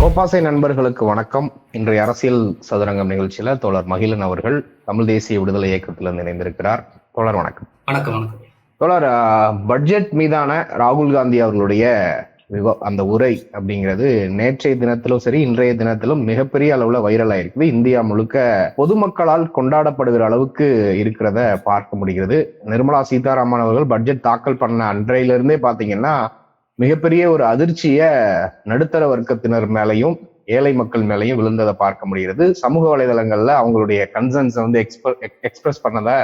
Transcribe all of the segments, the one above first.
கோப்பாசை நண்பர்களுக்கு வணக்கம். இன்றைய அரசியல் சதுரங்கம் நிகழ்ச்சியில தோழர் மகிழன் அவர்கள் தமிழ் தேசிய விடுதலை இயக்கத்திலிருந்து இணைந்திருக்கிறார். தோழர் வணக்கம். வணக்கம் வணக்கம். தோழர் பட்ஜெட் மீதான ராகுல் காந்தி அவர்களுடைய விவா அந்த உரை அப்படிங்கிறது நேற்றைய தினத்திலும் சரி இன்றைய தினத்திலும் மிகப்பெரிய அளவுல வைரல் ஆயிருக்குது. இந்தியா முழுக்க பொதுமக்களால் கொண்டாடப்படுகிற அளவுக்கு இருக்கிறத பார்க்க முடிகிறது. நிர்மலா சீதாராமன் அவர்கள் பட்ஜெட் தாக்கல் பண்ண அன்றையிலிருந்தே பாத்தீங்கன்னா மிகப்பெரிய ஒரு அதிர்ச்சிய நடுத்தர வர்க்கத்தினர் மேலையும் ஏழை மக்கள் மேலையும் விழுந்ததை பார்க்க முடிகிறது. சமூக வலைதளங்கள்ல அவங்களுடைய கன்சர்ன்ஸ் வந்து எக்ஸ்பிரஸ் பண்ணதை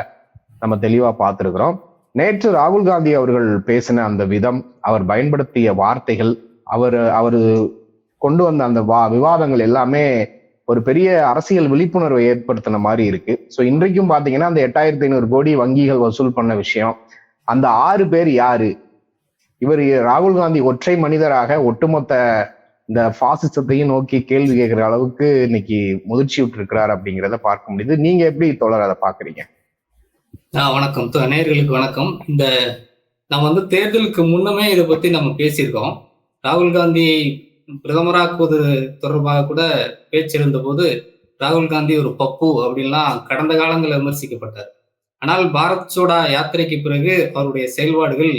நம்ம தெளிவா பார்த்துருக்குறோம். நேற்று ராகுல் காந்தி அவர்கள் பேசின அந்த விதம் அவர் பயன்படுத்திய வார்த்தைகள் அவர் அவர் கொண்டு வந்த அந்த வா விவாதங்கள் எல்லாமே ஒரு பெரிய அரசியல் விழிப்புணர்வை ஏற்படுத்தின மாதிரி இருக்கு. ஸோ இன்றைக்கும் பாத்தீங்கன்னா அந்த எட்டாயிரத்தி ஐநூறு கோடி வங்கிகள் வசூல் பண்ண விஷயம் அந்த ஆறு பேர் யாரு? இவர் ராகுல் காந்தி ஒற்றை மனிதராக ஒட்டுமொத்த இந்த பாசிசத்தையும் நோக்கி கேள்வி கேட்கிற அளவுக்கு இன்னைக்கு முதிர்ச்சி விட்டுருக்கிறார் அப்படிங்கிறத பார்க்க முடியுது. நீங்க எப்படி தொடர் அதை பாக்குறீங்க ஆ, வணக்கம். நேர்களுக்கு வணக்கம். இந்த நம்ம வந்து தேர்தலுக்கு முன்னமே இதை பத்தி நம்ம பேசியிருக்கோம். ராகுல் காந்தியை பிரதமராக்குவது தொடர்பாக கூட பேச்சிருந்த போது ராகுல் காந்தி ஒரு பப்பு அப்படின்லாம் கடந்த காலங்களில் விமர்சிக்கப்பட்டார். ஆனால் பாரத் சோடா யாத்திரைக்கு பிறகு அவருடைய செயல்பாடுகள்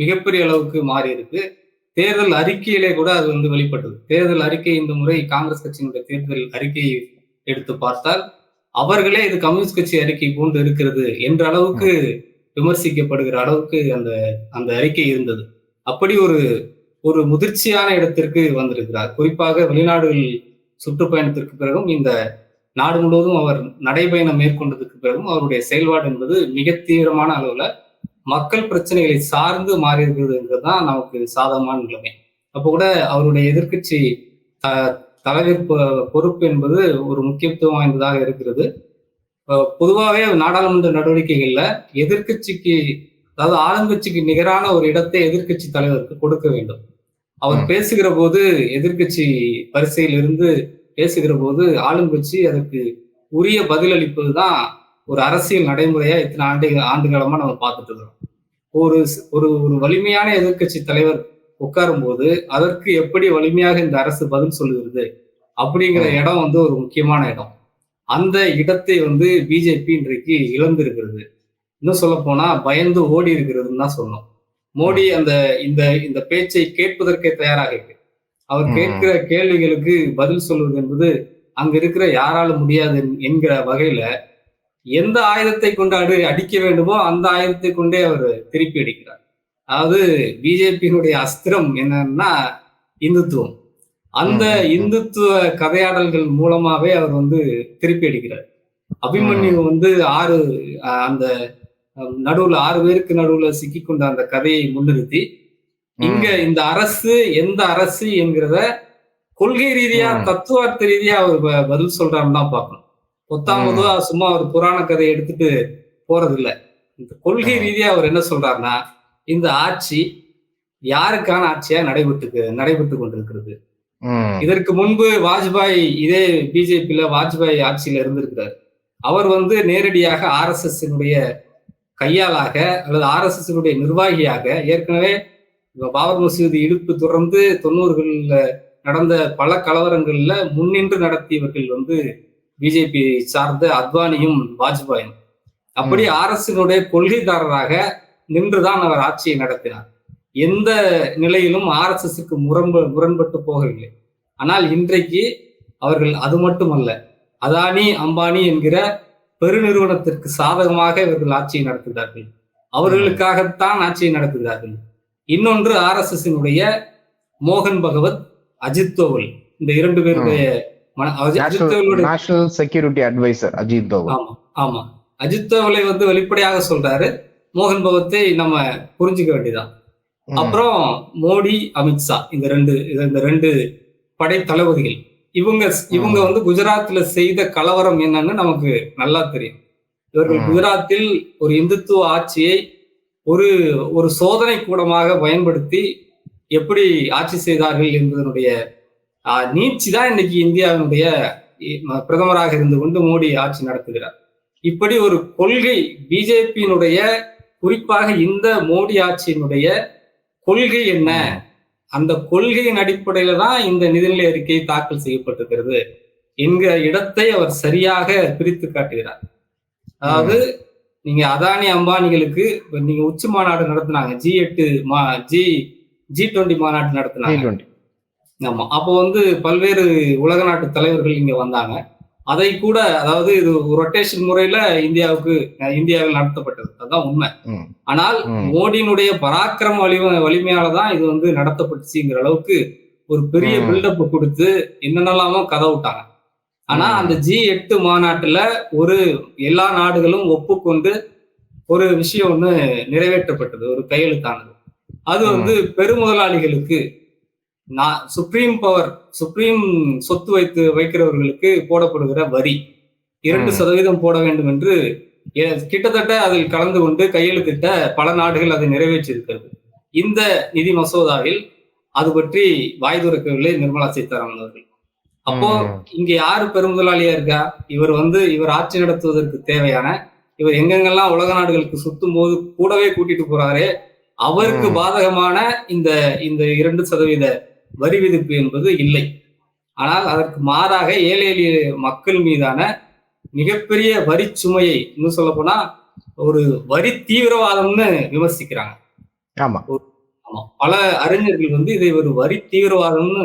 மிகப்பெரிய அளவுக்கு மாறி இருக்கு தேர்தல் அறிக்கையிலே கூட அது வந்து வெளிப்பட்டது. தேர்தல் அறிக்கை இந்த முறை காங்கிரஸ் கட்சியினுடைய தேர்தல் அறிக்கையை எடுத்து பார்த்தால் அவர்களே இது கம்யூனிஸ்ட் கட்சி அறிக்கை போன்று இருக்கிறது என்ற அளவுக்கு விமர்சிக்கப்படுகிற அளவுக்கு அந்த அந்த அறிக்கை இருந்தது. அப்படி ஒரு ஒரு முதிர்ச்சியான இடத்திற்கு வந்திருக்கிறார். குறிப்பாக வெளிநாடுகள் சுற்றுப்பயணத்திற்கு பிறகும் இந்த நாடு முழுவதும் அவர் நடைபயணம் மேற்கொண்டதுக்கு பிறகும் அவருடைய செயல்பாடு என்பது மிக தீவிரமான அளவுல மக்கள் பிரச்சனைகளை சார்ந்து மாறி இருக்கிறதுங்கிறது தான் நமக்கு சாதகமான நிலைமை. அப்போ கூட அவருடைய எதிர்க்கட்சி த- தலைவர் பொறுப்பு என்பது ஒரு முக்கியத்துவம் வாய்ந்ததாக இருக்கிறது. பொதுவாகவே நாடாளுமன்ற நடவடிக்கைகள்ல எதிர்க்கட்சிக்கு அதாவது ஆளுங்கட்சிக்கு நிகரான ஒரு இடத்தை எதிர்க்கட்சி தலைவருக்கு கொடுக்க வேண்டும். அவர். பேசுகிற போது எதிர்க்கட்சி வரிசையில் இருந்து பேசுகிற போது ஆளுங்கட்சி அதற்கு உரிய பதிலளிப்பது தான் ஒரு அரசியல் நடைமுறையா இத்தனை ஆண்டு ஆண்டு காலமா நம்ம பார்த்துட்டு இருக்கிறோம். ஒரு ஒரு ஒரு வலிமையான எதிர்க்கட்சி தலைவர் உட்காரும் போது அதற்கு எப்படி வலிமையாக இந்த அரசு பதில் சொல்லுகிறது அப்படிங்கிற. இடம் வந்து ஒரு முக்கியமான இடம். அந்த இடத்தை வந்து பிஜேபி இன்றைக்கு இழந்திருக்கிறது. இன்னும் சொல்ல போனா பயந்து ஓடி இருக்கிறதுன்னு தான் சொன்னோம் மோடி அந்த இந்த இந்த பேச்சை கேட்பதற்கே தயாராக இருக்கு. அவர். கேட்கிற கேள்விகளுக்கு பதில் சொல்வது என்பது அங்க இருக்கிற யாராலும் முடியாது என்- என்கிற வகையில எந்த ஆயுதத்தை கொண்டு அடி அடிக்க வேண்டுமோ அந்த ஆயுதத்தை கொண்டே அவர் திருப்பி அடிக்கிறார். அதாவது பிஜேபியினுடைய அஸ்திரம் என்னன்னா இந்துத்துவம். அந்த. இந்துத்துவ கதையாடல்கள் மூலமாவே அவர் வந்து திருப்பி அடிக்கிறார். அபிமன்யு வந்து ஆறு அந்த நடுவுல ஆறு பேருக்கு நடுவுல சிக்கிக்கொண்ட அந்த கதையை முன்னிறுத்தி இங்க இந்த அரசு எந்த அரசு என்கிறத கொள்கை ரீதியா. தத்துவார்த்த ரீதியா அவர் பதில் சொல்றாருன்னு தான் பார்க்கணும். பொதுவா சும்மா ஒரு புராண கதையை எடுத்துட்டு போறது இல்ல இந்த கொள்கை. ரீதியா அவர் என்ன சொல்றாருன்னா இந்த ஆட்சி யாருக்கான ஆட்சியா நடைபெற்று நடைபெற்று கொண்டிருக்கிறது. இதற்கு முன்பு வாஜ்பாய் இதே பிஜேபியில வாஜ்பாய் ஆட்சியில இருந்திருக்கிறார் அவர் வந்து நேரடியாக ஆர்எஸ்எஸ் கையாளாக அல்லது ஆர்எஸ்எஸ் நிர்வாகியாக ஏற்கனவே பாபர் மசூதி இடுப்பு தொடர்ந்து தொண்ணூறுகள்ல நடந்த பல கலவரங்கள்ல முன்னின்று நடத்தியவர்கள் வந்து பிஜேபி சார்ந்த அத்வானியும் வாஜ்பாயும். அப்படி ஆர்எஸ்னுடைய கொள்கைதாரராக நின்றுதான் அவர் ஆட்சியை நடத்தினார். எந்த நிலையிலும் ஆர்எஸ்எஸ்க்கு முரண்ப முரண்பட்டு போகவில்லை. ஆனால் இன்றைக்கு அவர்கள் அது மட்டுமல்ல அதானி அம்பானி என்கிற பெருநிறுவனத்திற்கு சாதகமாக இவர்கள் ஆட்சியை நடத்துகிறார்கள். அவர்களுக்காகத்தான் ஆட்சியை நடத்துகிறார்கள். இன்னொன்று ஆர்எஸ்எஸ்னுடைய மோகன் பகவத் அஜித் தோவல் இந்த இரண்டு பேருடைய national security adviser Ajit Doval ஆமா ஆமா அஜித் தோவலை வந்து வெளிப்படையாக சொல்றாரு மோகன் பகவத்தை நம்ம புரிஞ்சுக்க வேண்டியதான். அப்புறம் மோடி அமித்ஷா இந்த ரெண்டு இந்த ரெண்டு படை தளபதிகள் இவங்க இவங்க. வந்து குஜராத்ல செய்த கலவரம் என்னன்னு நமக்கு நல்லா தெரியும் இவர்கள். குஜராத்தில் ஒரு இந்துத்துவ ஆட்சியை ஒரு ஒரு சோதனை கூடமாக பயன்படுத்தி எப்படி ஆட்சி செய்தார்கள் என்பதனுடைய நீட்சி தான் இன்னைக்கு இந்தியாவினுடைய பிரதமராக இருந்து கொண்டு மோடி ஆட்சி நடத்துகிறார். இப்படி ஒரு கொள்கை பிஜேபியினுடைய குறிப்பாக இந்த மோடி ஆட்சியினுடைய கொள்கை என்ன? அந்த கொள்கையின் அடிப்படையில தான் இந்த நிதிநிலை அறிக்கை தாக்கல் செய்யப்பட்டிருக்கிறது என்கிற இடத்தை அவர் சரியாக பிரித்து காட்டுகிறார். அதாவது நீங்க அதானி அம்பானிகளுக்கு நீங்க உச்சி மாநாடு நடத்தினாங்க ஜி எட்டு மா ஜி ஜி டுவெண்ட்டி மாநாடு நடத்தினாங்க. டுவெண்ட்டி ஆமா அப்போ வந்து பல்வேறு உலக நாட்டு தலைவர்கள் இங்க வந்தாங்க அதை கூட அதாவது இது ரொட்டேஷன் முறையில இந்தியாவுக்கு இந்தியாவில் நடத்தப்பட்டது அதுதான் உண்மை. ஆனால். மோடியினுடைய பராக்கிரம வலிமை வலிமையால தான் இது வந்து நடத்தப்பட்டுச்சுங்கிற அளவுக்கு ஒரு பெரிய. பில்டப் கொடுத்து என்னென்னலாமோ கதை விட்டாங்க ஆனா. அந்த ஜி எட்டு மாநாட்டுல ஒரு எல்லா நாடுகளும் ஒப்புக்கொண்டு ஒரு விஷயம் ஒண்ணு நிறைவேற்றப்பட்டது ஒரு கையெழுத்தானது அது. வந்து பெருமுதலாளிகளுக்கு நான் சுப்ரீம் பவர் சுப்ரீம் சொத்து வைத்து வைக்கிறவர்களுக்கு போடப்படுகிற வரி இரண்டு. சதவீதம் போட வேண்டும் என்று கிட்டத்தட்ட அதில் கலந்து கொண்டு கையெழுத்திட்ட பல நாடுகள் அதை நிறைவேற்றியிருக்கிறது இந்த நிதி மசோதாவில் அது பற்றி வாய் துறக்கவில்லை நிர்மலா சீதாராமன் அவர்கள் அப்போ. இங்க யாரு பெருமுதலாளியா இருக்கா இவர் வந்து இவர் ஆட்சி நடத்துவதற்கு தேவையான இவர் எங்கெங்கெல்லாம் உலக நாடுகளுக்கு சுத்தும் போது கூடவே கூட்டிட்டு போறாரே அவருக்கு. பாதகமான இந்த இந்த இரண்டு சதவீத வரி விதிப்பு என்பது இல்லை. ஆனால் அதற்கு மாறாக ஏழை எளிய மக்கள் மீதான மிகப்பெரிய வரி சுமையை இன்னும் சொல்ல போனா ஒரு வரி தீவிரவாதம்னு விமர்சிக்கிறாங்க. ஆமா. ஆமா. பல அறிஞர்கள் வந்து இதை ஒரு வரி தீவிரவாதம்னு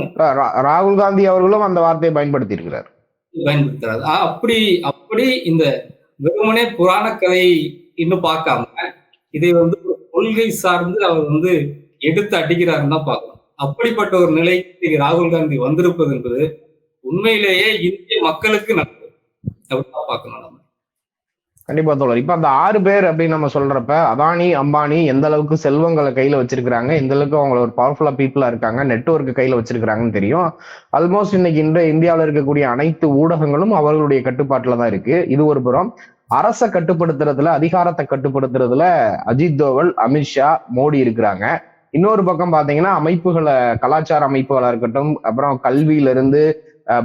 ராகுல் காந்தி அவர்களும் அந்த வார்த்தையை பயன்படுத்தி இருக்கிறார் பயன்படுத்துறாரு அப்படி அப்படி இந்த வெறுமனே புராண கதை இன்னும் பார்க்காம இதை வந்து கொள்கை சார்ந்து அவர் வந்து எடுத்து அடிக்கிறாருன்னு தான் பார்க்கணும். அப்படிப்பட்ட ஒரு நிலைக்கு ராகுல் காந்தி வந்திருப்பது என்பது உண்மையிலேயே இந்திய மக்களுக்கு நல்லது அப்படிதான் பார்க்கணும் நம்ம. கண்டிப்பா தோழர். இப்ப அந்த ஆறு பேர் அப்படின்னு நம்ம சொல்றப்ப அதானி அம்பானி எந்த அளவுக்கு செல்வங்களை கையில வச்சிருக்காங்க எந்த அளவுக்கு அவங்க ஒரு பவர்ஃபுல்லா பீப்புளா இருக்காங்க நெட்ஒர்க் கையில வச்சிருக்காங்கன்னு தெரியும். ஆல்மோஸ்ட் இன்னைக்கு இந்த இந்தியாவில இருக்கக்கூடிய அனைத்து ஊடகங்களும் அவர்களுடைய கட்டுப்பாட்டுல தான் இருக்கு. இது ஒரு புறம். அரசை கட்டுப்படுத்துறதுல அதிகாரத்தை கட்டுப்படுத்துறதுல அஜித் தோவல் அமித்ஷா மோடி இருக்கிறாங்க. இன்னொரு பக்கம் பாத்தீங்கன்னா அமைப்புகளை கலாச்சார அமைப்புகளா இருக்கட்டும் அப்புறம் கல்வியில இருந்து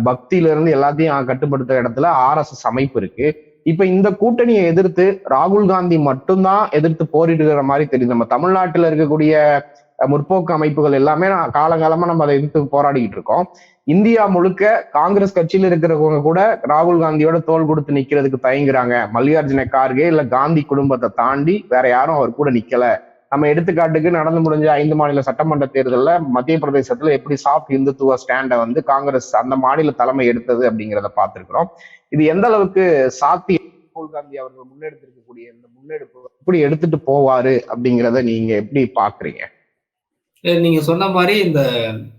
பக்தியில இருந்து எல்லாத்தையும் கட்டுப்படுத்துற இடத்துல ஆர்எஸ்எஸ் அமைப்பு இருக்கு. இப்ப இந்த கூட்டணியை எதிர்த்து ராகுல் காந்தி மட்டும்தான் எதிர்த்து போரிடுகிற மாதிரி தெரியுது. நம்ம தமிழ்நாட்டுல இருக்கக்கூடிய முற்போக்கு அமைப்புகள் எல்லாமே நான் காலங்காலமா நம்ம அதை எதிர்த்து போராடிக்கிட்டு இருக்கோம். இந்தியா முழுக்க காங்கிரஸ் கட்சியில இருக்கிறவங்க கூட ராகுல் காந்தியோட தோல் கொடுத்து நிக்கிறதுக்கு தயங்குறாங்க. மல்லிகார்ஜுன கார்கே இல்ல காந்தி குடும்பத்தை தாண்டி வேற யாரும் அவர் கூட நிக்கல. நம்ம எடுத்துக்காட்டுக்கு நடந்து முடிஞ்ச ஐந்து மாநில சட்டமன்ற தேர்தலில் மத்திய பிரதேசத்தில் எப்படி சாஃப்ட் இந்துத்துவ ஸ்டாண்டை வந்து காங்கிரஸ் அந்த மாநில தலைமை எடுத்தது அப்படிங்கிறத பார்த்துருக்குறோம். இது எந்த அளவுக்கு சாத்தி ராகுல் காந்தி அவர்கள் முன்னெடுத்திருக்கக்கூடிய இந்த முன்னெடுப்பு எப்படி எடுத்துட்டு போவாரு அப்படிங்கிறத நீங்க எப்படி பாக்குறீங்க நீங்க சொன்ன மாதிரி இந்த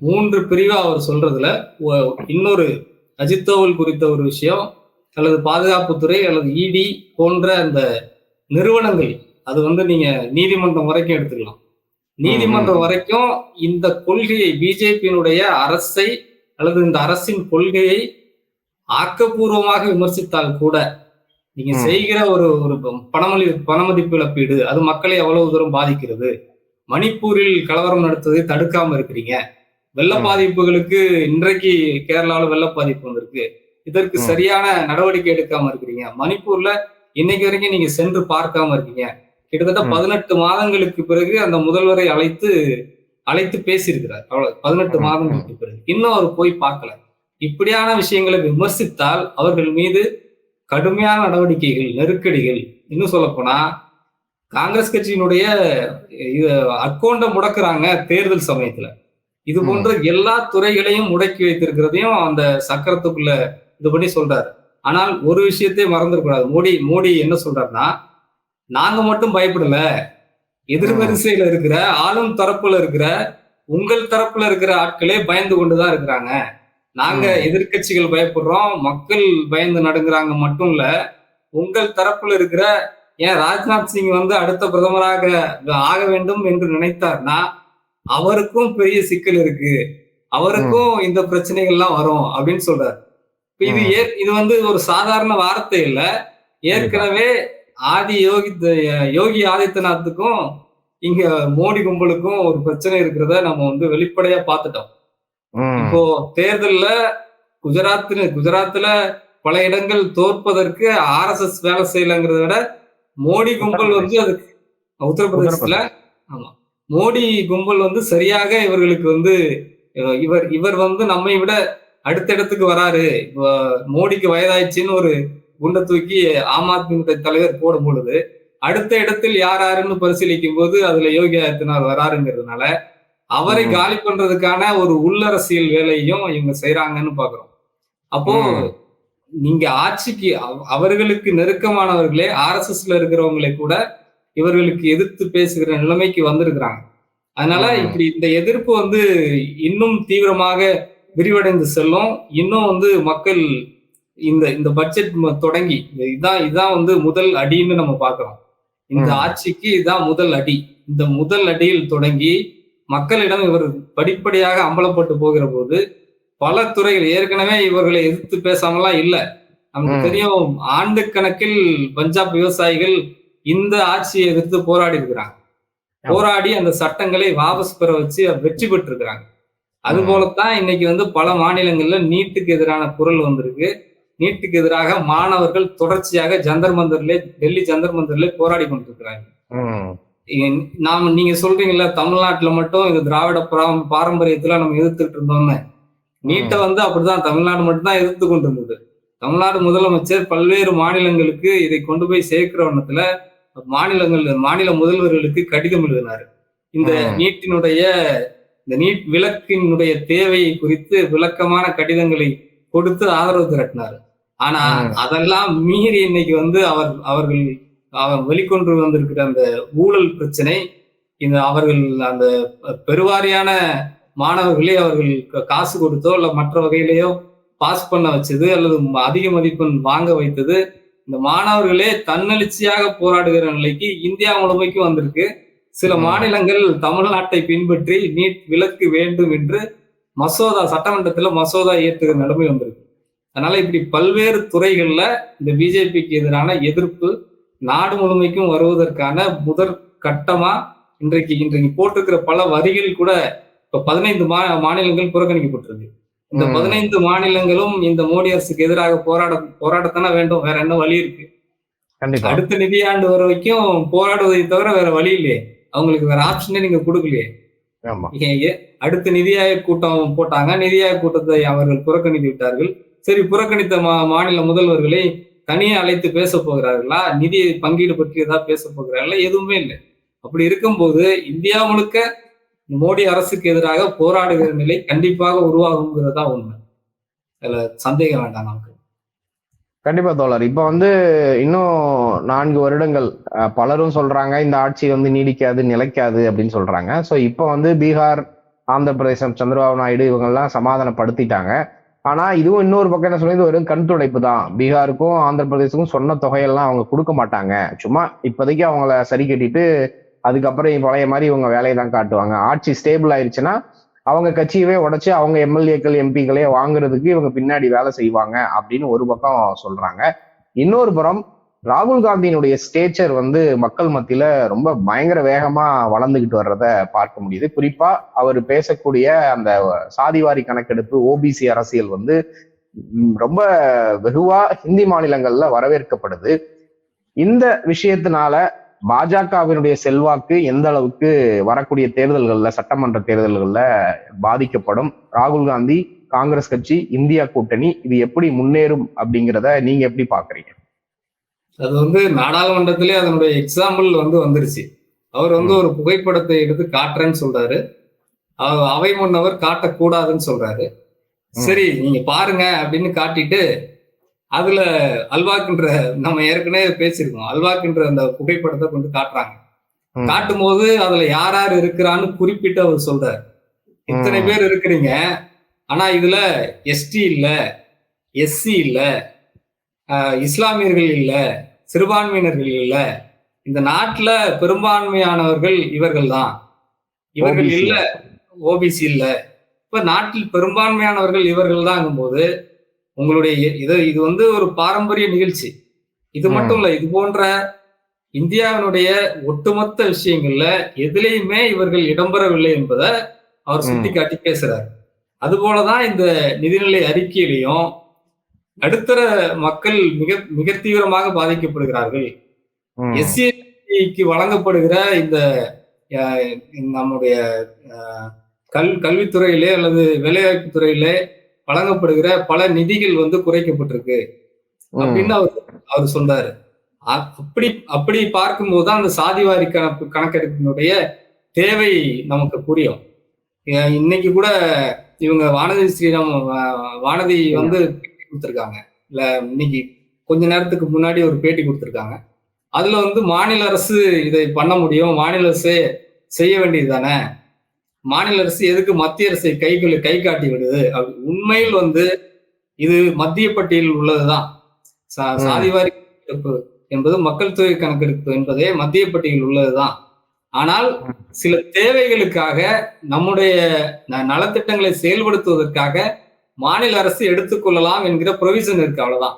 மூன்று பிரிவா அவர் சொல்றதுல இன்னொரு அஜித் தோவல் குறித்த ஒரு விஷயம் அல்லது பாதுகாப்புத்துறை அல்லது இடி போன்ற அந்த நிறுவனங்கள் அது வந்து நீங்க நீதிமன்றம் வரைக்கும் எடுத்துக்கலாம். நீதிமன்றம் வரைக்கும் இந்த கொள்கையை பிஜேபியினுடைய அரசை அல்லது இந்த அரசின் கொள்கையை ஆக்கப்பூர்வமாக விமர்சித்தால் கூட நீங்க. செய்கிற ஒரு ஒரு பணமளி பணமதிப்பு இழப்பீடு அது மக்களை எவ்வளவு தூரம் பாதிக்கிறது? மணிப்பூரில் கலவரம் நடத்துவதை தடுக்காம இருக்கிறீங்க. வெள்ள. பாதிப்புகளுக்கு இன்றைக்கு கேரளால வெள்ள பாதிப்பு வந்திருக்கு. இதற்கு. சரியான நடவடிக்கை எடுக்காம இருக்கிறீங்க. மணிப்பூர்ல இன்னைக்கு வரைக்கும் நீங்க சென்று பார்க்காம இருக்கீங்க. கிட்டத்தட்ட. பதினெட்டு மாதங்களுக்கு பிறகு அந்த முதல்வரை அழைத்து அழைத்து பேசியிருக்கிறார். அவ்வளவு பதினெட்டு. மாதங்களுக்கு பிறகு. இன்னும் அவர் போய் பார்க்கல. இப்படியான விஷயங்களை விமர்சித்தால் அவர்கள் மீது கடுமையான நடவடிக்கைகள் நெருக்கடிகள். இன்னும் சொல்ல போனா காங்கிரஸ் கட்சியினுடைய அக்கௌண்ட முடக்குறாங்க தேர்தல் சமயத்துல. இது. போன்ற எல்லா துறைகளையும் முடக்கி வைத்திருக்கிறதையும் அந்த சக்கரத்துக்குள்ள இது பண்ணி சொல்றாரு. ஆனால் ஒரு விஷயத்தை மறந்துடக்கூடாது. மோடி மோடி என்ன சொல்றாருன்னா நாங்க மட்டும் பயப்படல எதிர்வரிசையில இருக்கிற ஆளும் தரப்புல இருக்கிற உங்கள் தரப்புல இருக்கிற ஆட்களே பயந்து கொண்டுதான் இருக்கிறாங்க. நாங்க ம். எதிர்க்கட்சிகள் பயப்படுறோம் மக்கள் பயந்து நடுங்குறாங்க மட்டும் இல்ல உங்கள் தரப்புல இருக்கிற ஏன் ராஜ்நாத் சிங் வந்து அடுத்த பிரதமராக ஆக வேண்டும் என்று நினைத்தார்னா அவருக்கும் பெரிய சிக்கல் இருக்கு. அவருக்கும் இந்த பிரச்சனைகள்லாம் வரும் அப்படின்னு சொல்றாரு. இது இது வந்து ஒரு சாதாரண வார்த்தை இல்ல. ஏற்கனவே ஆதி யோகி யோகி ஆதித்யநாத்துக்கும் இங்க மோடி கும்பலுக்கும் ஒரு பிரச்சனை இருக்கிறத நம்ம வந்து வெளிப்படையா பார்த்துட்டோம். இப்போ தேர்தல்ல குஜராத் குஜராத்ல பல இடங்கள் தோற்பதற்கு ஆர்எஸ்எஸ் வேலை செய்யலங்கிறத விட மோடி கும்பல் வந்து அதுக்கு உத்தரப்பிரதேசத்துல ஆமா. மோடி கும்பல் வந்து சரியாக இவர்களுக்கு வந்து இவர் இவர் வந்து நம்மை விட அடுத்த இடத்துக்கு வராரு. மோடிக்கு வயதாயிடுச்சுன்னு ஒரு குண்டை தூக்கி ஆம் ஆத்மி தலைவர் போடும் பொழுது அடுத்த இடத்தில் யார் யாருன்னு பரிசீலிக்கும் போது அதுல யோகி ஆதித்யநாத் வராருங்கிறதுனால அவரை. காலி பண்றதுக்கான ஒரு உள்ளரசியல் வேலையும் இவங்க செய்யறாங்கன்னு பாக்குறோம் அப்போ. நீங்க ஆட்சிக்கு அவ- அவர்களுக்கு நெருக்கமானவர்களே ஆர்எஸ்எஸ்ல இருக்கிறவங்களே கூட இவர்களுக்கு எதிர்த்து பேசுகிற நிலைமைக்கு வந்திருக்கிறாங்க அதனால. இப்படி இந்த எதிர்ப்பு வந்து இன்னும் தீவிரமாக விரிவடைந்து செல்லும் இன்னும் வந்து மக்கள் இந்த இந்த பட்ஜெட் தொடங்கி இதான் இதான் வந்து முதல் அடின்னு நம்ம பார்க்கிறோம். இந்த. ஆட்சிக்கு இதான் முதல் அடி. இந்த முதல் அடியில் தொடங்கி மக்களிடம் இவர் படிப்படியாக அம்பலப்பட்டு போகிற போது பல துறைகள் ஏற்கனவே இவர்களை எதிர்த்து பேசாமலாம் இல்ல. நமக்கு. தெரியும் ஆண்டு கணக்கில் பஞ்சாப் விவசாயிகள் இந்த ஆட்சியை எதிர்த்து போராடி இருக்கிறாங்க. போராடி அந்த சட்டங்களை வாபஸ் பெற வச்சு வெற்றி பெற்றிருக்கிறாங்க. அது. போலத்தான் இன்னைக்கு வந்து பல மாநிலங்கள்ல நீட்டுக்கு எதிரான குரல் வந்திருக்கு. நீட்டுக்கு எதிராக மாணவர்கள் தொடர்ச்சியாக ஜந்தர் மந்தர்ல டெல்லி ஜந்தர் மந்தர்ல போராடி கொண்டிருக்கிறாங்க நாம நீங்க சொல்றீங்கல்ல தமிழ்நாட்டுல மட்டும் இந்த திராவிட பாரம்- பாரம்பரியத்துல நம்ம எதிர்த்துட்டு இருந்தோம்னு. நீட்டை வந்து அப்படிதான் தமிழ்நாடு மட்டும்தான் எதிர்த்து கொண்டு இருந்தது தமிழ்நாடு முதலமைச்சர் பல்வேறு மாநிலங்களுக்கு இதை கொண்டு போய் சேர்க்கிற வண்ணத்துல மாநிலங்கள் மாநில முதல்வர்களுக்கு கடிதம் எழுதினாரு. இந்த. நீட்டினுடைய இந்த நீட் விலக்கினுடைய தேவையை குறித்து விளக்கமான கடிதங்களை கொடுத்து ஆதரவு திரட்டினாரு. ஆனா. அதெல்லாம் மீறி இன்னைக்கு வந்து அவர் அவர்கள் அவர் வெளிக்கொண்டு வந்திருக்கிற அந்த ஊழல் பிரச்சனை இந்த அவர்கள் அந்த பெருவாரியான மாணவர்களே அவர்கள் காசு கொடுத்தோ இல்ல மற்ற வகையிலேயோ பாஸ் பண்ண வச்சது அல்லது அதிக மதிப்பெண் வாங்க வைத்தது இந்த மாணவர்களே தன்னெழுச்சியாக போராடுகிற நிலைக்கு இந்தியா முழுமைக்கும் வந்திருக்கு சில. மாநிலங்கள் தமிழ்நாட்டை பின்பற்றி நீட் விலக்கு வேண்டும் என்று மசோதா சட்டமன்றத்துல மசோதா ஏற்றுகிற நிலைமை வந்திருக்கு அதனால இப்படி பல்வேறு துறைகள்ல இந்த பிஜேபிக்கு எதிரான எதிர்ப்பு நாடு முழுமைக்கும் வருவதற்கான முதற் கட்டமா இன்றைக்கு இன்றைக்கு போட்டிருக்கிற பல வரிகள் கூட இப்ப பதினைந்து மா மாநிலங்கள் புறக்கணிக்கப்பட்டிருக்கு. இந்த. பதினைந்து மாநிலங்களும் இந்த மோடி அரசுக்கு எதிராக போராட போராடத்தானே வேண்டும். வேற என்ன வழி இருக்கு? அடுத்த நிதியாண்டு வர வரைக்கும் போராடுவதை தவிர வேற வழி இல்லையே. அவங்களுக்கு வேற ஆப்ஷனே நீங்க கொடுக்கலையே. அடுத்த நிதி ஆயோக் கூட்டம் போட்டாங்க. நிதி ஆயோக் கூட்டத்தை அவர்கள் புறக்கணித்து விட்டார்கள். சரி புறக்கணித்த மா மாநில முதல்வர்களை தனியே அழைத்து பேச போகிறார்களா? நிதி பங்கீடு பற்றி ஏதாவது பேச போகிறார்களா? எதுவுமே இல்லை. அப்படி இருக்கும்போது இந்தியா முழுக்க மோடி அரசுக்கு எதிராக போராடுகிற நிலை கண்டிப்பாக உருவாகுங்கிறதா உண்மை. அதுல சந்தேகம் வேண்டாம் நமக்கு. கண்டிப்பா தோழர். இப்ப வந்து இன்னும் நான்கு வருடங்கள் பலரும் சொல்றாங்க இந்த ஆட்சி வந்து நீடிக்காது நிலைக்காது அப்படின்னு சொல்றாங்க. சோ இப்ப வந்து பீகார் ஆந்திர பிரதேசம் சந்திரபாபு நாயுடு இவங்க எல்லாம் சமாதானப்படுத்திட்டாங்க. ஆனா இதுவும் இன்னொரு பக்கம் என்ன சொல்றது? வெறும் கண் துடைப்பு தான். பீகாருக்கும் ஆந்திர பிரதேசத்துக்கும் சொன்ன தொகையெல்லாம் அவங்க கொடுக்க மாட்டாங்க. சும்மா இப்போதைக்கு அவங்கள சரி கட்டிட்டு அதுக்கப்புறம் பழைய மாதிரி இவங்க வேலையை தான் காட்டுவாங்க. ஆட்சி ஸ்டேபிள் ஆயிடுச்சுன்னா அவங்க கட்சியவே உடைச்சு அவங்க எம்எல்ஏக்கள் எம்பிக்களே வாங்குறதுக்கு இவங்க பின்னாடி வேலை செய்வாங்க அப்படின்னு ஒரு பக்கம் சொல்றாங்க. இன்னொரு புறம் ராகுல் காந்தியினுடைய ஸ்டேச்சர் வந்து மக்கள் மத்தியில ரொம்ப பயங்கர வேகமா வளர்ந்துகிட்டு வர்றத பார்க்க முடியுது. குறிப்பா அவர் பேசக்கூடிய அந்த சாதிவாரி கணக்கெடுப்பு ஓபிசி அரசியல் வந்து ரொம்ப வெகுவா ஹிந்தி மாநிலங்கள்ல வரவேற்கப்படுது. இந்த விஷயத்தினால பாஜகவினுடைய செல்வாக்கு எந்த அளவுக்கு வரக்கூடிய தேர்தல்கள்ல சட்டமன்ற தேர்தல்கள்ல பாதிக்கப்படும்? ராகுல் காந்தி காங்கிரஸ் கட்சி இந்தியா கூட்டணி இது எப்படி முன்னேறும் அப்படிங்கிறத நீங்க எப்படி பாக்குறீங்க அது வந்து நாடாளுமன்றத்திலே அதனுடைய எக்ஸாம்பிள் வந்து வந்துருச்சு. அவர் வந்து ஒரு புகைப்படத்தை எடுத்து காட்டுறேன்னு சொல்றாரு. அவ- முன்னவர் காட்டக்கூடாதுன்னு சொல்றாரு. சரி நீங்க பாருங்க அப்படின்னு காட்டிட்டு அதுல அல்வாக்குன்ற நம்ம ஏற்கனவே பேசியிருக்கோம். அல்வாக்குன்ற அந்த புகைப்படத்தை கொண்டு காட்டுறாங்க. காட்டும் போது அதுல யார் யார் இருக்கிறான்னு குறிப்பிட்டு அவர் சொல்றாரு. இத்தனை. பேர் இருக்கிறீங்க. ஆனா இதுல எஸ்டி இல்ல எஸ்சி இல்ல இஸ்லாமியர்கள் இல்ல சிறுபான்மையினர்கள் இல்ல இந்த நாட்டுல பெரும்பான்மையானவர்கள் இவர்கள் தான் இவர்கள். இல்ல ஓபிசி இல்ல இப்ப நாட்டில் பெரும்பான்மையானவர்கள் இவர்கள் தான் போது உங்களுடைய இது இது வந்து ஒரு பாரம்பரிய நிகழ்ச்சி இது. மட்டும் இல்ல இது போன்ற இந்தியாவினுடைய ஒட்டுமொத்த விஷயங்கள்ல எதுலையுமே இவர்கள் இடம்பெறவில்லை என்பதை அவர். சுட்டிக்காட்டி பேசுறாரு அதுபோலதான் இந்த நிதிநிலை அறிக்கையிலையும் நடுத்தர மக்கள் மிக மிக தீவிரமாக பாதிக்கப்படுகிறார்கள். எஸ்சிக்கு வழங்கப்படுகிற இந்த நம்முடைய கல் கல்வித்துறையிலே அல்லது வேலைவாய்ப்பு துறையிலே வழங்கப்படுகிற பல நிதிகள் வந்து குறைக்கப்பட்டிருக்கு. அப்படின்னு அவர் அவர் சொன்னாரு. அப்படி அப்படி பார்க்கும்போது தான் அந்த சாதிவாரி கணக்கு கணக்கெடுப்பினுடைய தேவை நமக்கு புரியும். இன்னைக்கு கூட இவங்க வானதி ஸ்ரீராம் வானதி வந்து கொடுத்திருக்காங்க. இல்ல இன்னைக்கு கொஞ்ச நேரத்துக்கு முன்னாடி ஒரு பேட்டி கொடுத்திருக்காங்க. அதுல வந்து மாநில அரசு இதை பண்ண முடியும். மாநில அரசே செய்ய வேண்டியது தானே மாநில அரசு எதுக்கு மத்திய அரசை கைகள் கை காட்டி விடுது? அப்படி உண்மையில் வந்து இது மத்திய பட்டியலில் உள்ளதுதான். சாதிவாரி என்பது மக்கள் தொகை கணக்கெடுப்பு என்பதே மத்திய பட்டியலில் உள்ளதுதான். ஆனால் சில தேவைகளுக்காக நம்முடைய நலத்திட்டங்களை செயல்படுத்துவதற்காக மாநில அரசு எடுத்துக்கொள்ளலாம் என்கிற ப்ரொவிஷன் இருக்கு அவ்வளவுதான்.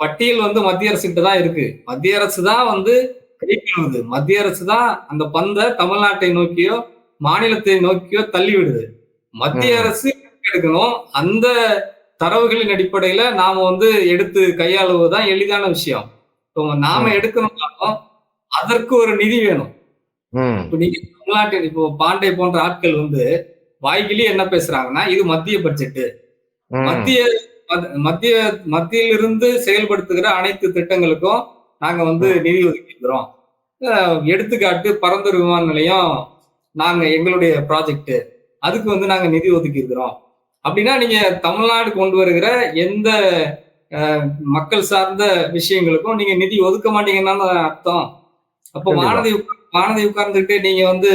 பட்டியல் வந்து மத்திய அரசு கிட்ட தான் இருக்கு. மத்திய அரசு தான் வந்து கை கழுவுது. மத்திய அரசு தான் அந்த பந்தை தமிழ்நாட்டை நோக்கியோ மாநிலத்தை நோக்கியோ தள்ளி விடுது. மத்திய. அரசு எடுக்கணும். அந்த தரவுகளின் அடிப்படையில நாம வந்து எடுத்து கையாளுவதுதான் எளிதான விஷயம். இப்போ நாம. எடுக்கணும்னாலும் அதற்கு ஒரு நிதி வேணும். இப்போ நீங்க தமிழ்நாட்டில் இப்போ பாண்டே போன்ற ஆட்கள் வந்து வாய்கிலி என்ன பேசுறாங்கன்னா இது மத்திய பட்ஜெட் ம், மத்திய மத்- மத்திய மத்தியிலிருந்து செயல்படுத்துகிற அனைத்து திட்டங்களுக்கும் நாங்க வந்து நிதி ஒதுக்கிக்கிறோம் எடுத்துக்காட்டு பரந்தூர் விமான நிலையம் நாங்க எங்களுடைய ப்ராஜெக்ட் அதுக்கு வந்து நாங்க நிதி ஒதுக்கி இருக்கிறோம். அப்படின்னா நீங்க தமிழ்நாடு கொண்டு வருகிற எந்த மக்கள் சார்ந்த விஷயங்களுக்கும் நீங்க நிதி ஒதுக்க மாட்டீங்கன்னு அர்த்தம். அப்போ. மாணவி மாணவி உட்கார்ந்துட்டு நீங்க வந்து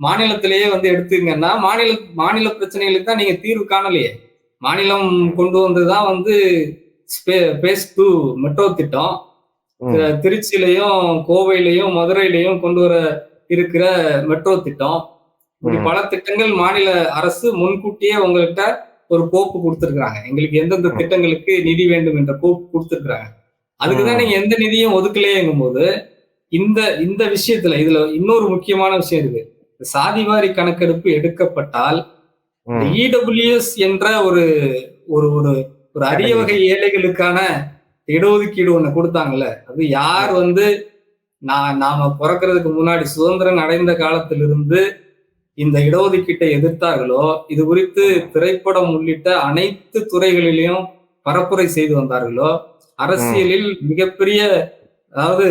மாநிலத்திலேயே வந்து எடுத்துங்கன்னா மாநில மாநில பிரச்சனைகளுக்கு தான் நீங்க தீர்வு காணலையே. மாநிலம் கொண்டு வந்ததுதான் வந்து பேஸ் டூ மெட்ரோ திட்டம். திருச்சியிலையும் கோவையிலையும் மதுரையிலையும் கொண்டு வர இருக்கிற மெட்ரோ திட்டம். இப்படி. பல திட்டங்கள் மாநில அரசு முன்கூட்டியே உங்கள்கிட்ட ஒரு கோப்பு கொடுத்துருக்காங்க எங்களுக்கு எந்தெந்த திட்டங்களுக்கு நிதி வேண்டும் என்ற கோப்பு கொடுத்துருக்காங்க அதுக்குதான். நீங்க எந்த நிதியும் ஒதுக்கலையேங்கும் போது இந்த இந்த விஷயத்துல இதுல இன்னொரு முக்கியமான விஷயம் இருக்கு. சாதிவாரி கணக்கெடுப்பு எடுக்கப்பட்டால் இடபிள்யூஎஸ் என்ற ஒரு ஒரு ஒரு ஒரு அரிய வகை ஏழைகளுக்கான இடஒதுக்கீடு ஒண்ணு கொடுத்தாங்கல்ல. அது யார் வந்து நான் நாம பிறக்கிறதுக்கு முன்னாடி சுதந்திரம் அடைந்த காலத்திலிருந்து இந்த இடஒதுக்கீட்டை எதிர்த்தார்களோ இது குறித்து திரைப்படம் உள்ளிட்ட அனைத்து துறைகளிலும் பரப்புரை செய்து வந்தார்களோ அரசியலில் மிகப்பெரிய அதாவது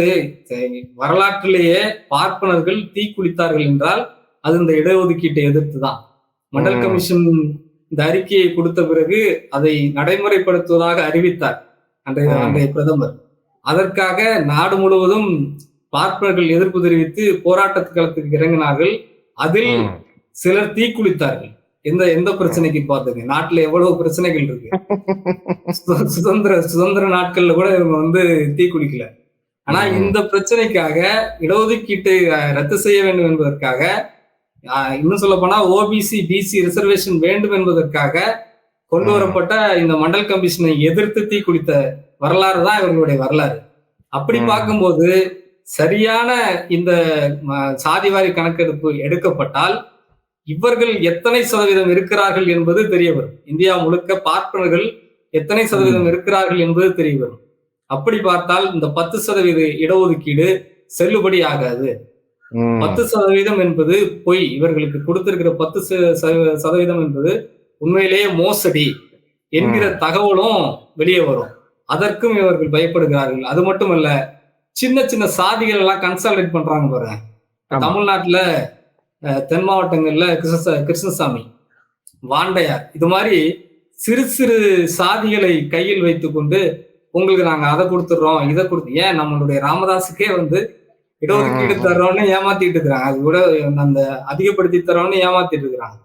வரலாற்றிலேயே பார்ப்பனர்கள் தீக்குளித்தார்கள் என்றால் அது இந்த இடஒதுக்கீட்டை எதிர்த்து தான் மண்டல். கமிஷன் இந்த அறிக்கையை கொடுத்த பிறகு அதை நடைமுறைப்படுத்துவதாக அறிவித்தார் அன்றைய. அன்றைய பிரதமர் அதற்காக நாடு முழுவதும் பார்ப்பனர்கள் எதிர்ப்பு தெரிவித்து போராட்டத்து களத்துக்கு இறங்கினார்கள் அதில். சிலர் தீக்குளித்தார்கள் எந்த எந்த பிரச்சனைக்கு பார்த்துங்க நாட்டுல எவ்வளவு பிரச்சனைகள் இருக்கு சுதந்திர சுதந்திர நாட்கள்ல கூட இவங்க வந்து தீக்குளிக்கல ஆனா. இந்த பிரச்சனைக்காக இடஒதுக்கீட்டை ரத்து செய்ய வேண்டும் என்பதற்காக இன்னும் சொல்ல போனா ஓபிசி பிசி ரிசர்வேஷன் வேண்டும் என்பதற்காக கொண்டு. வரப்பட்ட இந்த மண்டல் கமிஷனை எதிர்த்து தீக்குளித்த வரலாறு தான் இவர்களுடைய வரலாறு அப்படி. பார்க்கும்போது சரியான இந்த சாதிவாரி கணக்கெடுப்பு எடுக்கப்பட்டால் இவர்கள் எத்தனை சதவீதம் இருக்கிறார்கள் என்பது தெரிய வரும் இந்தியா முழுக்க பார்ப்பனர்கள் எத்தனை சதவீதம் இருக்கிறார்கள் என்பது தெரிய வரும் அப்படி பார்த்தால் இந்த பத்து சதவீத இடஒதுக்கீடு செல்லுபடி ஆகாது. பத்து சதவீதம் என்பது பொய். இவர்களுக்கு கொடுத்திருக்கிற பத்து சதவீதம் என்பது உண்மையிலேயே மோசடி என்கிற தகவலும் வெளியே வரும். அதற்கும் இவர்கள் பயப்படுகிறார்கள். அது மட்டுமல்ல சின்ன சின்ன சாதிகள் எல்லாம் கன்சாலிடேட் பண்றாங்க பாருங்க. தமிழ்நாட்டுல தென் மாவட்டங்கள்ல கிருஷ்ண கிருஷ்ணசாமி வாண்டையார் இது மாதிரி சிறு சிறு சாதிகளை கையில் வைத்துக்கொண்டு உங்களுக்கு நாங்க அதை கொடுத்துடுறோம் இதை கொடுத்து ஏன் நம்மளுடைய ராமதாஸுக்கே வந்து இடஒதுக்கீடு. தர்றோம்னு ஏமாத்திட்டு இருக்கிறாங்க அது கூட அந்த அதிகப்படுத்தி தர்றோம்னு ஏமாத்திட்டு இருக்கிறாங்க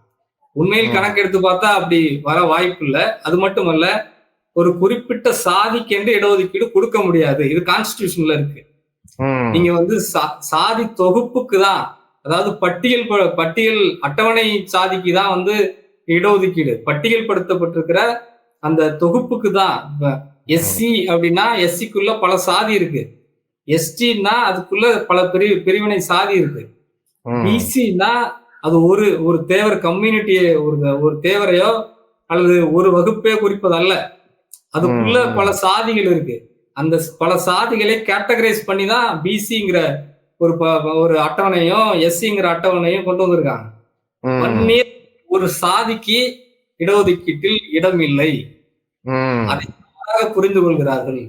உண்மையில். கணக்கெடுத்து பார்த்தா அப்படி வர வாய்ப்பு இல்லை அது மட்டுமல்ல ஒரு குறிப்பிட்ட சாதிக்கென்று இடஒதுக்கீடு கொடுக்க முடியாது. இது கான்ஸ்டிடியூஷன்ல இருக்கு. நீங்க வந்து சா- சாதி தொகுப்புக்கு தான் அதாவது பட்டியல் பட்டியல் அட்டவணை சாதிக்கு தான் வந்து இடஒதுக்கீடு. பட்டியல் படுத்தப்பட்டிருக்கிற அந்த தொகுப்புக்கு தான். எஸ்சி அப்படின்னா எஸ்சிக்குள்ள பல சாதி இருக்கு. எஸ்டின்னா அதுக்குள்ள பல பிரி பிரிவினை சாதி இருக்கு. பிசின்னா அது ஒரு ஒரு தேவர் கம்யூனிட்டியை ஒரு ஒரு தேவரையோ அல்லது ஒரு வகுப்பே குறிப்பதல்ல. அதுக்குள்ள ம். பல சாதிகள் இருக்கு. அந்த பல சாதிகளை கேட்டகரைஸ் பண்ணி தான் பிசிங்கிற ஒரு ஒரு அட்டவணையும் எஸ்சிங்கிற அட்டவணையும் கொண்டு வந்திருக்காங்க. பன்னீர் ஒரு சாதிக்கு இடஒதுக்கீட்டில் இடம் இல்லை அதை புரிந்து கொள்கிறார்கள்?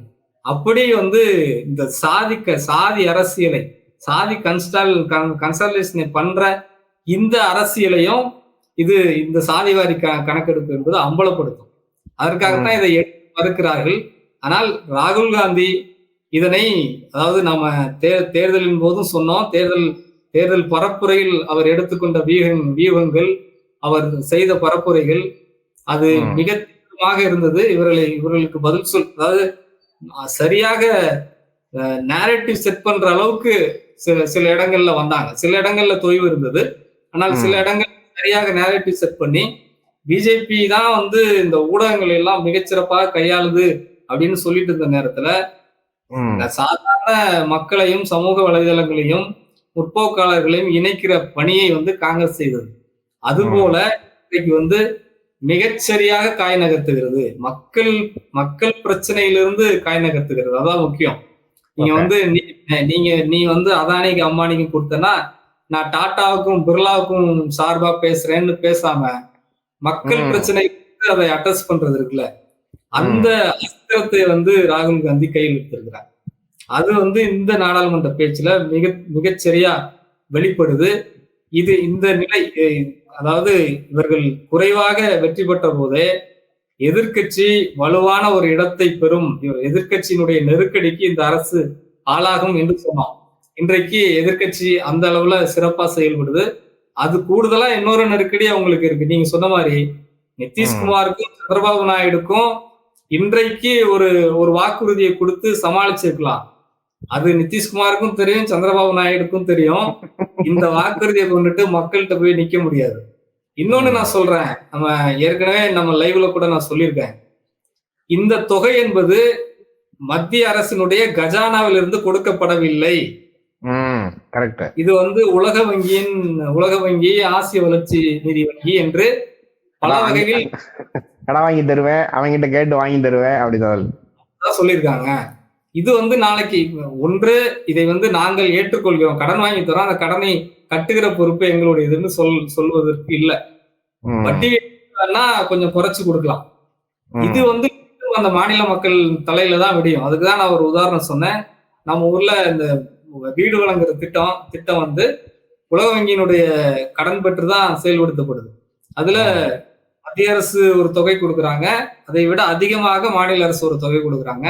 அப்படி வந்து இந்த சாதிக்க சாதி அரசியலை சாதி கன்ஸ்டால் கன்சல்டேஷனை பண்ற இந்த அரசியலையும் இது இந்த சாதிவாரி க கணக்கெடுப்பு என்பது அம்பலப்படுத்தும். அதற்காகத்தான் இதை மறுக்கிறார்கள். ஆனால் ராகுல் காந்தி இதனை அதாவது நாம தே தேர்தலின் போதும் சொன்னோம். தேர்தல் தேர்தல் பரப்புரையில் அவர் எடுத்துக்கொண்ட வியூகங் வியூகங்கள் அவர் செய்த பரப்புரைகள் அது. மிக தீவிரமாக இருந்தது. இவர்களை இவர்களுக்கு பதில் சொல் அதாவது சரியாக நேரட்டிவ் செட் பண்ற அளவுக்கு சில சில இடங்கள்ல வந்தாங்க. சில இடங்கள்ல தொய்வு இருந்தது. ஆனால் சில. இடங்கள் சரியாக நேரட்டிவ் செட் பண்ணி பிஜேபி தான் வந்து இந்த ஊடகங்கள் எல்லாம் மிகச்சிறப்பாக கையாளுது அப்படின்னு சொல்லிட்டு இருந்த நேரத்துல சாதாரண மக்களையும் சமூக வலைதளங்களையும் முற்போக்காளர்களையும் இணைக்கிற பணியை வந்து காங்கிரஸ் செய்தது. அதுபோல இன்றைக்கு வந்து மிகச்சரியாக காய் நகர்த்துகிறது. மக்கள் மக்கள் பிரச்சனையிலிருந்து காய் நகர்த்துகிறது. அதான் முக்கியம். நீங்க. வந்து நீங்க நீ வந்து அதானிக்கு அம்பானிக்கு கொடுத்தனா நான் டாட்டாவுக்கும் பிர்லாவுக்கும் சார்பா பேசுறேன்னு பேசாம மக்கள். பிரச்சனை அதை அட்ரஸ் பண்றது இருக்குல்ல. அந்த அஸ்திரத்தை வந்து ராகுல் காந்தி கையில் எடுத்திருக்கிறார். அது வந்து இந்த நாடாளுமன்ற பேச்சுல மிக மிகச்சரியா வெளிப்படுது. இது இந்த நிலை அதாவது இவர்கள் குறைவாக வெற்றி பெற்ற போதே எதிர்கட்சி வலுவான ஒரு இடத்தை பெறும். எதிர்கட்சியினுடைய நெருக்கடிக்கு இந்த அரசு ஆளாகும் என்று சொன்னோம். இன்றைக்கு எதிர்கட்சி அந்த அளவுல சிறப்பா செயல்படுது. அது கூடுதலா இன்னொரு நெருக்கடி அவங்களுக்கு இருக்கு. நீங்க சொன்ன மாதிரி நிதிஷ்குமாருக்கும் சந்திரபாபு நாயுடுக்கும் இன்றைக்கு ஒரு ஒரு வாக்குறுதியை கொடுத்து சமாளிச்சிருக்கலாம். அது நிதிஷ்குமாருக்கும் தெரியும் சந்திரபாபு நாயுடுக்கும் தெரியும். இந்த வாக்குறுதியை கொண்டுட்டு மக்கள்கிட்ட போய் நிக்க முடியாது. இன்னொன்னு நான் சொல்றேன். நம்ம ஏற்கனவே நம்ம லைவ்ல கூட நான் சொல்லியிருக்கேன். இந்த தொகை என்பது மத்திய அரசினுடைய கஜானாவிலிருந்து கொடுக்கப்படவில்லை. ம், correct. இது வந்து உலக வங்கியின் உலக வங்கி ஆசிய வளர்ச்சி நிதி வங்கி என்று பல வகையில் கடன் வாங்கி தருவேன் அவங்கிட்ட கேட்டு வாங்கி தருவேன் அப்படிதான் தான். சொல்லியிருக்காங்க. இது வந்து நாளைக்கு ஒன்று இதை வந்து நாங்கள் ஏற்றுக்கொள்கிறோம். கடன் வாங்கி தரோம். அந்த கடனை கட்டுகிற பொறுப்பு எங்களுடையதுன்னு சொல் சொல்வதற்கு இல்ல. வட்டி கொஞ்சம் குறைச்சு கொடுக்கலாம். இது வந்து அந்த மாநில மக்கள் தலையில தான் விடியும். அதுக்கு தான் நான் ஒரு உதாரணம் சொன்னேன். நம்ம ஊர்ல இந்த வீடு வழங்குற திட்டம் திட்டம் வந்து உலக வங்கியினுடைய கடன் பெற்று தான் செயல்படுத்தப்படுது. அதுல மத்திய அரசு ஒரு தொகை கொடுக்குறாங்க. அதை விட அதிகமாக மாநில அரசு ஒரு தொகை கொடுக்குறாங்க.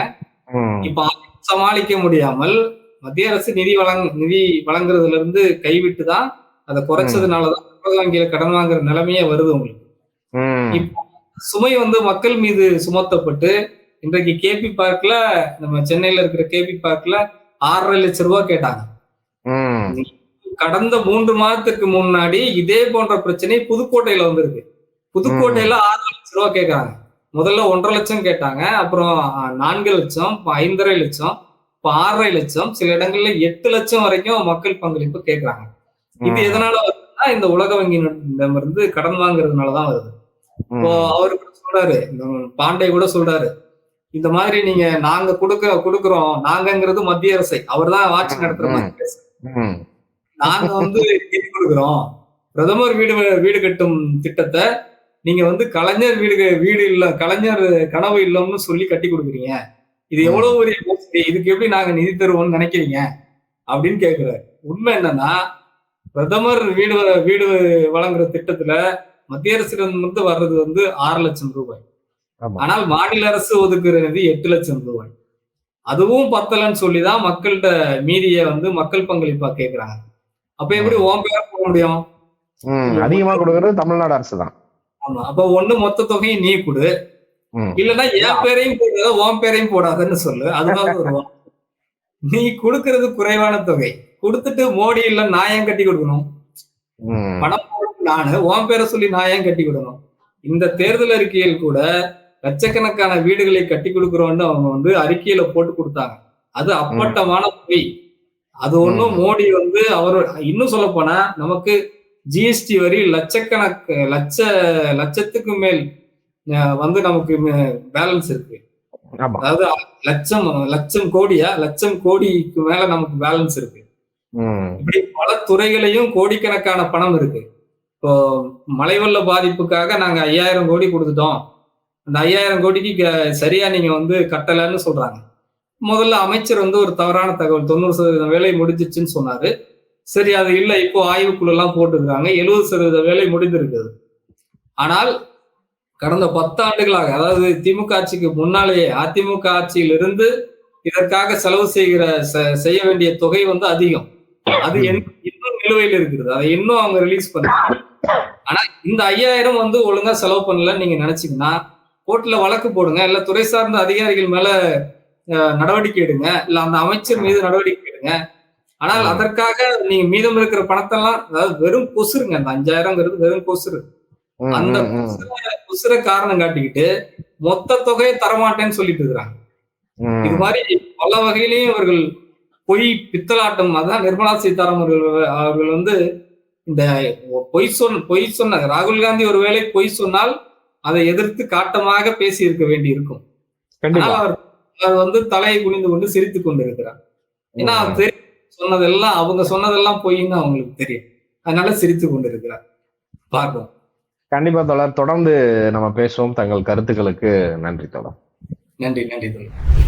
இப்ப சமாளிக்க முடியாமல் மத்திய அரசு நிதி வழங் நிதி வழங்குறதுல இருந்து கைவிட்டு தான் அதை குறைச்சதுனாலதான் உலக வங்கியில கடன் வாங்குற நிலைமையே வருது உங்களுக்கு. சுமை வந்து மக்கள் மீது சுமத்தப்பட்டு இன்றைக்கு கேபி பார்க்ல நம்ம சென்னையில இருக்கிற கேபி பார்க்ல ஆறரை லட்சம் ரூபாய் கேட்டாங்க. கடந்த மூன்று மாதத்துக்கு முன்னாடி இதே போன்ற பிரச்சனை புதுக்கோட்டையில வந்திருக்கு. புதுக்கோட்டையில ஆறு லட்சம் ரூபாய் கேட்கறாங்க முதல்ல ஒன்றரை லட்சம் கேட்டாங்க. அப்புறம் நான்கு லட்சம் ஐந்தரை லட்சம் இப்ப ஆறரை லட்சம் சில இடங்கள்ல எட்டு லட்சம் வரைக்கும் மக்கள் பங்களிப்பு கேட்கறாங்க. இது எதனால வருதுன்னா இந்த உலக வங்கியிடமிருந்து கடன் வாங்குறதுனாலதான் வருது. இப்போ அவரு கூட சொல்றாரு பாண்டே கூட சொல்றாரு இந்த மாதிரி நீங்க நாங்க கொடுக்க கொடுக்குறோம் நாங்கங்கிறது மத்திய அரசை அவர் தான் ஆட்சி நடத்துற. மத்திய அரசு நாங்க வந்து நிதி கொடுக்குறோம். பிரதமர் வீடு வீடு கட்டும் திட்டத்தை நீங்க வந்து கலைஞர் வீடு வீடு இல்ல கலைஞர் கனவு இல்லம்னு சொல்லி கட்டி கொடுக்குறீங்க. இது. எவ்வளவு பெரிய மோசடி இதுக்கு எப்படி நாங்க நிதி தருவோம்னு நினைக்கிறீங்க? அப்படின்னு கேக்குறாரு. உண்மை என்னன்னா பிரதமர் வீடு வீடு வழங்குற திட்டத்துல மத்திய அரசிடமிருந்து வர்றது வந்து ஆறு லட்சம் ரூபாய். ஆனால் மாநில அரசு ஒதுக்குற நிதி எட்டு லட்சம் ரூபாய். அதுவும் பத்தலன்னு சொல்லிதான் மக்கள்கிட்ட மீதியை வந்து மக்கள் பங்களிப்பா கேக்குறாங்க. அப்ப எப்படி ஓம் பேர போக முடியும்? அதிகமா கொடுக்கறது தமிழ்நாடு அரசு தான் ஆமா. அப்ப ஒண்ணு மொத்த தொகையை நீ கொடு. இல்லைன்னா என் பேரையும் போடாத உன் பேரையும் போடாதன்னு சொல்லு. அதுதான் ஒரு நீ கொடுக்கறது குறைவான தொகை. கொடுத்துட்டு மோடி இல்ல ஏன் கட்டி கொடுக்கணும்? பணம் நானு உன் பேரை சொல்லி ஏன் கட்டி கொடுக்கணும்? இந்த தேர்தல் அறிக்கையில் கூட லட்சக்கணக்கான வீடுகளை கட்டி கொடுக்குறோம்னு அவங்க வந்து அறிக்கையில போட்டு கொடுத்தாங்க. அது அப்பட்டமான பொய். அது ஒண்ணும் மோடி வந்து அவர் இன்னும் சொல்ல போனா நமக்கு ஜிஎஸ்டி வரி லட்சக்கணக்கு லட்ச லட்சத்துக்கு மேல் வந்து நமக்கு பேலன்ஸ் இருக்கு. அதாவது லட்சம் லட்சம் கோடியா லட்சம் கோடிக்கு மேல நமக்கு பேலன்ஸ் இருக்கு. இப்படி பல துறைகளையும் கோடிக்கணக்கான பணம் இருக்கு. இப்போ மழை வெள்ள பாதிப்புக்காக நாங்க ஐயாயிரம் கோடி கொடுத்துட்டோம். அந்த ஐயாயிரம் கோடிக்கு சரியா நீங்க வந்து கட்டலைன்னு சொல்றாங்க. முதல்ல அமைச்சர் வந்து ஒரு தவறான தகவல் தொண்ணூறு சதவீதம் வேலை முடிஞ்சிச்சுன்னு சொன்னாரு. சரி அது இல்லை இப்போ ஆய்வுக்குள்ள எல்லாம் போட்டுருக்காங்க. எழுபது சதவீத வேலை முடிந்திருக்குது. ஆனால் கடந்த பத்தாண்டுகளாக அதாவது திமுக ஆட்சிக்கு முன்னாலேயே அதிமுக ஆட்சியிலிருந்து இதற்காக செலவு செய்கிற செ- செய்ய வேண்டிய தொகை வந்து அதிகம். அது என்- இன்னும் நிலுவையில் இருக்கிறது அதை இன்னும் அவங்க ரிலீஸ் பண்ணாங்க ஆனா இந்த ஐயாயிரம் வந்து ஒழுங்கா செலவு பண்ணலன்னு நீங்க நினைச்சீங்கன்னா கோர்ட்ல வழக்கு போடுங்க இல்ல துறை சார்ந்த அதிகாரிகள் மேல நடவடிக்கை எடுங்க இல்ல அந்த அமைச்சர் மீது நடவடிக்கை எடுங்க ஆனால். அதற்காக நீங்க மீதம் இருக்கிற பணத்தெல்லாம் அதாவது வெறும் கொசுருங்க அந்த அஞ்சாயிரம்ங்கிறது வெறும் கொசுரு. அந்த கொசுரை- காரணம் காட்டிக்கிட்டு மொத்த தொகையை தரமாட்டேன்னு சொல்லிட்டு இருக்கிறாங்க. இது. மாதிரி பல வகையிலையும் இவர்கள் பொய் பித்தலாட்டம். அதான் நிர்மலா சீதாராமன் அவர்கள் வந்து இந்த பொய் சொன்ன பொய் சொன்ன ராகுல் காந்தி ஒருவேளை பொய் சொன்னால் அதை எதிர்த்து காட்டமாக பேசி இருக்க வேண்டி இருக்கும் ஆனால் அவர் அவர் வந்து தலையை குனிந்து கொண்டு சிரித்துக் கொண்டிருக்கிறார். ஏன்னா ம். அவர் தெரியும் சொன்னதெல்லாம் அவங்க சொன்னதெல்லாம் பொய்ன்னு அவங்களுக்கு தெரியும். அதனால சிரித்து கொண்டிருக்கிறார். பார்ப்போம். கண்டிப்பா தொடர் தொடர்ந்து நம்ம பேசுவோம். தங்கள் கருத்துக்களுக்கு நன்றி தொடர் நன்றி நன்றி தோழர்.